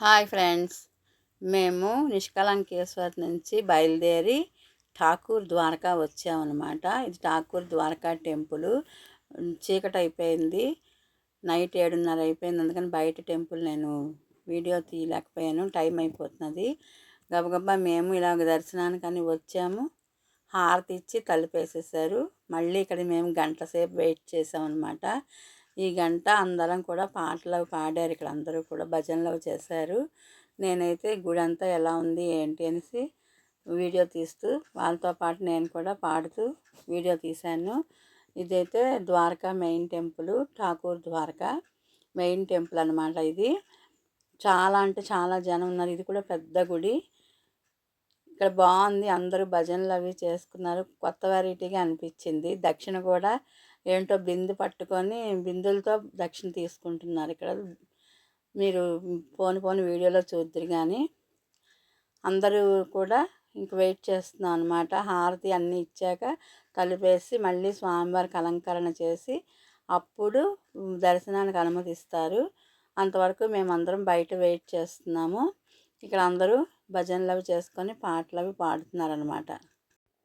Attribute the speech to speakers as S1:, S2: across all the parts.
S1: Hi friends. మేము నిష్కలంకేశ్వర్ నుంచి బయలుదేరి ఠాకూర్ ద్వారకా వచ్చామన్నమాట. ఇది ఠాకూర్ ద్వారకా టెంపుల్. చీకటి అయిపోయింది. నైట్ ఏడున్నర అయిపోయింది. అందుకని బయట టెంపుల్ నేను వీడియో తీయలేకపోయాను. టైం అయిపోతున్నది. గబగబా మేము ఇలాగ దర్శనానికని వచ్చాము. హారతి ఇచ్చి తలుపేసేసారు మళ్ళీ ఇక్కడ మేము గంట సేపు వెయిట్ చేసామన్నమాట. ఈ గంట అందరం కూడా పాటలు పాడారు ఇక్కడ అందరూ కూడా భజనలు చేశారు. నేనైతే గుడి అంతా ఎలా ఉంది ఏంటి అనేసి వీడియో తీస్తూ వాళ్ళతో పాటు నేను కూడా పాడుతూ వీడియో తీశాను. ఇదైతే Dwarka main temple Thakur Dwarka main temple అనమాట ఇది. చాలా అంటే చాలా జనం ఉన్నారు. ఇది కూడా పెద్ద గుడి. ఇక్కడ బాగుంది. అందరూ భజనలు అవి చేసుకున్నారు. కొత్త వెరైటీగా అనిపించింది. దక్షిణ కూడా ఏంటో బిందు పట్టుకొని బిందులతో దక్షిణ తీసుకుంటున్నారు ఇక్కడ. మీరు పోని పోని వీడియోలో చూద్దరు కానీ అందరూ కూడా ఇంక వెయిట్ చేస్తున్నాం అనమాట హారతి అన్నీ ఇచ్చాక కలిపేసి మళ్ళీ స్వామివారికి అలంకరణ చేసి అప్పుడు దర్శనానికి అనుమతిస్తారు. అంతవరకు మేమందరం బయట వెయిట్ చేస్తున్నాము. ఇక్కడ అందరూ భజనలు అవి చేసుకొని పాటలు అవి పాడుతున్నారనమాట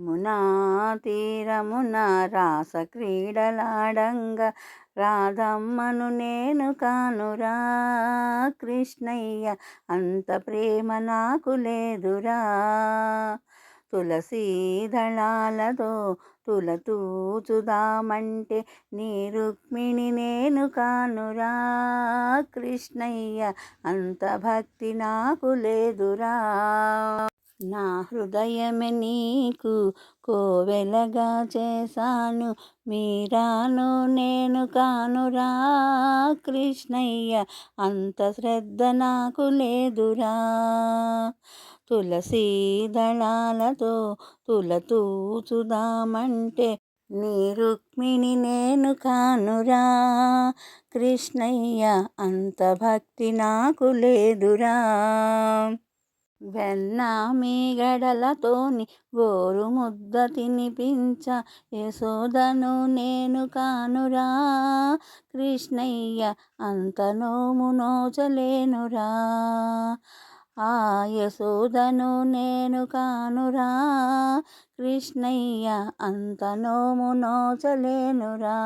S1: మునా తీరమున రాస క్రీడలాడంగా రాధమ్మను నేను కానురా. కృష్ణయ్య అంత ప్రేమ నాకు లేదురా. తులసీ దళాలతో తులతూచుదామంటే నీ రుక్మిణి నేను కానురా. కృష్ణయ్య అంత భక్తి నాకు లేదురా. నా హృదయమే నీకు కోవెలగా చేశాను. మీరాను నేను కానురా కృష్ణయ్య అంత శ్రద్ధ నాకు లేదురా. తులసీ దళాలతో తులతూచుదామంటే నీ రుక్మిణి నేను కానురా. కృష్ణయ్య అంత భక్తి నాకు లేదురా. వెన్న మీగడలతోని గోరు ముద్ద తినిపించ. యశోదను నేను కానురా. కృష్ణయ్య అంత నోము నోచలేనురా. ఆ యశోదను నేను కానురా. కృష్ణయ్య అంత నోము నోచలేనురా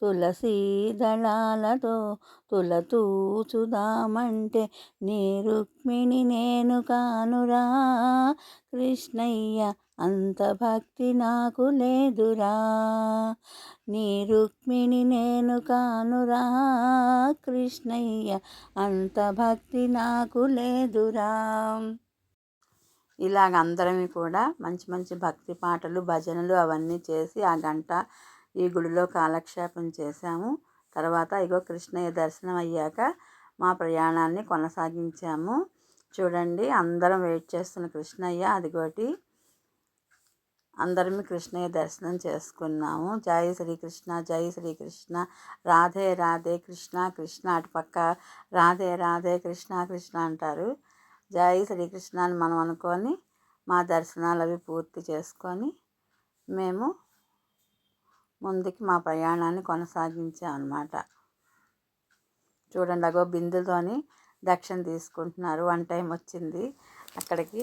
S1: తులసీ దళాలతో తులతూచుదామంటే నీ రుక్మిణి నేను కానురా. కృష్ణయ్య అంత భక్తి నాకు లేదురా. నీ రుక్మిణి నేను కానురా. కృష్ణయ్య అంత భక్తి నాకు లేదురా. ఇలాగ అందరం కూడా మంచి మంచి భక్తి పాటలు భజనలు అవన్నీ చేసి ఆ గంట ఈ గుడిలో కాలక్షేపం చేశాము. తర్వాత ఇగో కృష్ణయ్య దర్శనం అయ్యాక మా ప్రయాణాన్ని కొనసాగించాము. చూడండి అందరం వెయిట్ చేస్తున్న కృష్ణయ్య అదిగోటి అందరం కృష్ణయ్య దర్శనం చేసుకున్నాము. జై శ్రీకృష్ణ జై శ్రీకృష్ణ రాధే రాధే కృష్ణ కృష్ణ అటుపక్క రాధే రాధే కృష్ణ కృష్ణ అంటారు. జై శ్రీకృష్ణ అని మనం అనుకొని మా దర్శనాలు అవి పూర్తి చేసుకొని మేము ముందుకి మా ప్రయాణాన్ని కొనసాగించాం అనమాట చూడండి అగో బిందుతోని దక్షిణ తీసుకుంటున్నారు. వన్ టైం వచ్చింది అక్కడికి.